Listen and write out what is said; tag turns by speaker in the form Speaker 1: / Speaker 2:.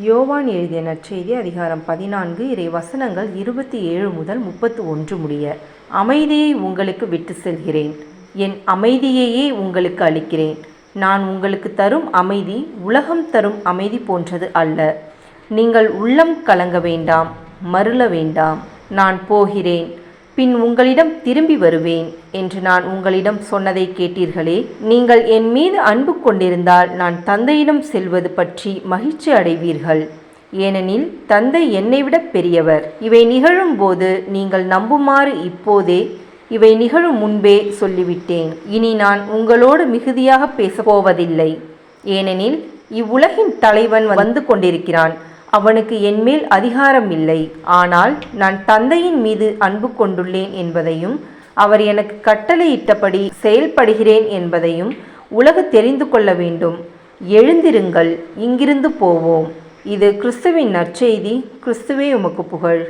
Speaker 1: யோவான் எழுதிய நற்செய்தி அதிகாரம் பதினான்கு இறை வசனங்கள் இருபத்தி ஏழு முதல் முப்பத்து ஒன்று முடிய அமைதியை உங்களுக்கு விட்டு செல்கிறேன். என் அமைதியையே உங்களுக்கு அளிக்கிறேன். நான் உங்களுக்கு தரும் அமைதி உலகம் தரும் அமைதி போன்றது அல்ல. நீங்கள் உள்ளம் கலங்க வேண்டாம் மருள வேண்டாம். நான் போகிறேன். பின் உங்களிடம் திரும்பி வருவேன் என்று நான் உங்களிடம் சொன்னதை கேட்டீர்களே. நீங்கள் என் மீது அன்பு கொண்டிருந்தால் நான் தந்தையிடம் செல்வது பற்றி மகிழ்ச்சி அடைவீர்கள். ஏனெனில் தந்தை என்னை விட பெரியவர். இவை நிகழும்போது நீங்கள் நம்புமாறு இப்போதே இவை நிகழும் முன்பே சொல்லிவிட்டேன். இனி நான் உங்களோடு மிகுதியாக பேசப்போவதில்லை ஏனெனில் இவ்வுலகின் தலைவன் வந்து கொண்டிருக்கிறான். அவனுக்கு என்மேல் அதிகாரம் இல்லை. ஆனால் நான் தந்தையின் மீது அன்பு கொண்டுள்ளேன் என்பதையும் அவர் எனக்கு கட்டளையிட்டபடி செயல்படுகிறேன் என்பதையும் உலகு தெரிந்து கொள்ள வேண்டும். எழுந்திருங்கள் இங்கிருந்து போவோம். இது கிறிஸ்துவின் நற்செய்தி. கிறிஸ்துவே உமக்கு புகழ்.